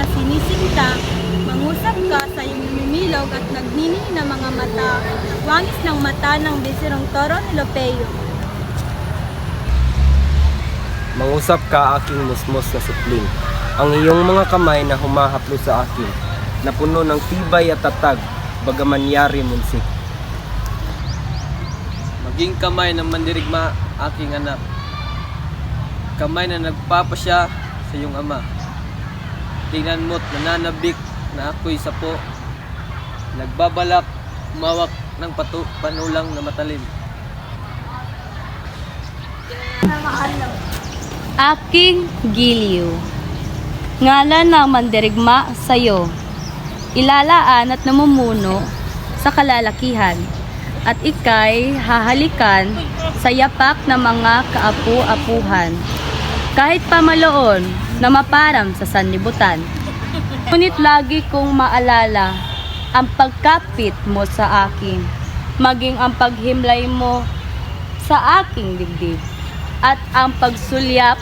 na sinisinta, mangusap ka sa iyong lumimilog at nagnining na mga mata, wangis ng mata ng bisirong toro ni Lopeo. Mangusap ka aking musmos na supling, ang iyong mga kamay na humahaplo sa akin, na puno ng tibay at tatag, bagaman yari munsik. Maging kamay ng mandirigma aking anak, kamay na nagpapasya sa iyong ama. Tingnan mo't nananabik na ako'y sapo. Nagbabalak, umawak ng patu panulang na matalim. Aking giliw. Ngalan ng mandirigma sa'yo. Ilalaan at namumuno sa kalalakihan. At ikay hahalikan sa yapak ng mga kaapu-apuhan. Kahit pamaloon na maparam sa sanlibutan. Ngunit lagi kong maalala ang pagkapit mo sa akin. Maging ang paghimlay mo sa aking dibdib at ang pagsulyap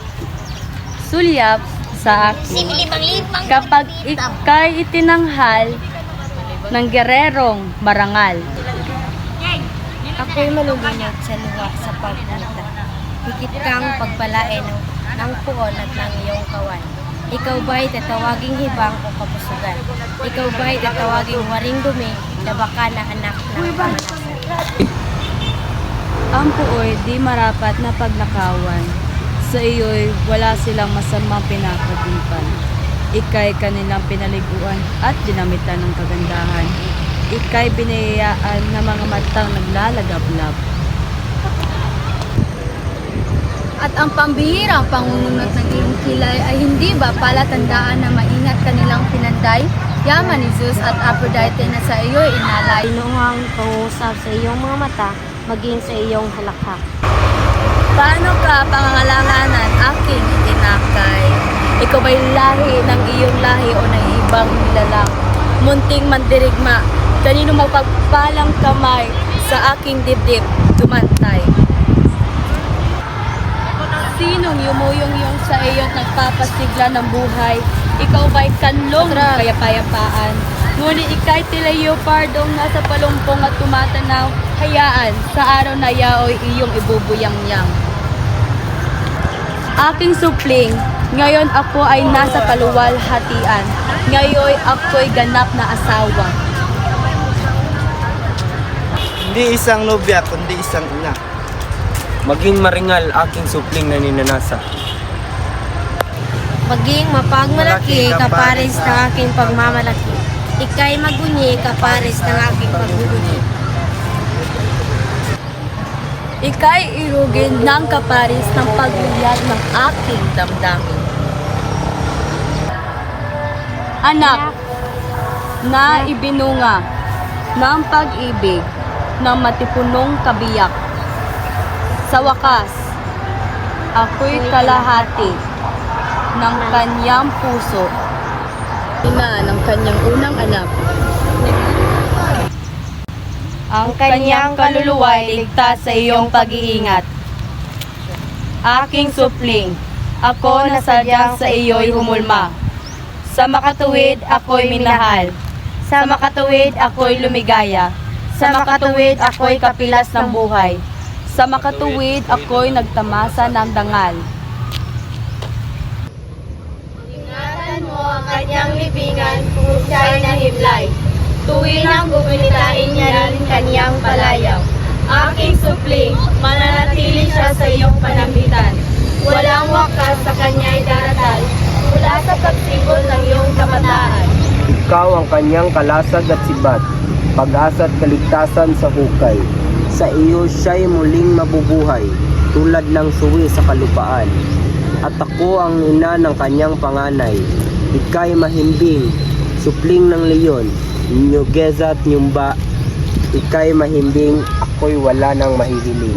sulyap sa akin. Kapag ikay itinanghal ng gererong marangal. Ako'y malulunod sa luha sa pagpunta. Higit kang pagpalain ng, ng puon at ng iyong kawan. Ikaw ba'y tatawaging hibang o kapusugan? Ikaw ba'y tatawaging waring dumi na baka na anak ng pamanasan? Ang puoy di marapat na pagnakawan. Sa iyo'y wala silang masamang pinakadipan. Ika'y kanilang pinaliguan at dinamitan ng kagandahan. Ika'y binayaan ng mga matang naglalagablab. At ang pambihirang pangununot ng iyong kilay ay hindi ba palatandaan na maingat kanilang pinanday? Yaman ni Zeus at Aphrodite na sa iyo'y inalay. Inuhang pangusap sa iyong mga mata, maging sa iyong halakhak. Paano ka pangangalanganan aking itinakay? Ikaw ba'y lahi ng iyong lahi o ng ibang nilalang? Munting mandirigma, kanino magpagpalang kamay sa aking dibdib tumantay? Sinong yumuyong-yung sa iyo't nagpapasigla ng buhay? Ikaw ba'y kanlong kaya payapaan? Ngunit ika'y tila leopardong nasa palumpong at tumatanaw, hayaan sa araw na yao'y iyong ibubuyang-yang. Aking supling, ngayon ako ay nasa kaluwalhatian. Ngayon ako'y ganap na asawa. Hindi isang nobya, kundi isang ina. Maging maringal aking supling na ninanasa. Maging mapagmalaki kapares ng aking pagmamalaki. Ika'y magunyi kapares ng aking paggugunyi. Ika'y irugin ng kaparis ng pagliyad ng aking damdamin. Anak, na ibinunga ng pag-ibig ng matipunong kabiyak. Sa wakas, ako'y kalahati ng kanyang puso, ina ng kanyang unang anak. Ang kanyang kaluluwa'y ligtas sa iyong pag-iingat. Aking supling, ako na sadyang sa iyo'y humulma. Sa makatuwid ako'y minahal. Sa makatuwid ako'y lumigaya. Sa makatuwid ako'y kapilas ng buhay. Sa makatuwid ako'y nagtamasa ng dangal. Ingatan mo ang kanyang libingan kung siya'y nahimlay. Tuwin ang guminitain niya rin kanyang palayaw. Aking supling, mananatili siya sa iyong panamitan. Walang wakas sa kanya'y daratal. Mula sa pagsibol ng iyong kabataan. Ikaw ang kanyang kalasag at sibat, pag-asa at kaligtasan sa hukay. Sa iyo siya'y muling mabubuhay, tulad ng suwi sa kalupaan. At ako ang ina ng kanyang panganay. Ika'y mahimbing, supling ng leyon, nyugeza at nyumba. Ika'y mahimbing, ako'y wala nang mahihiling.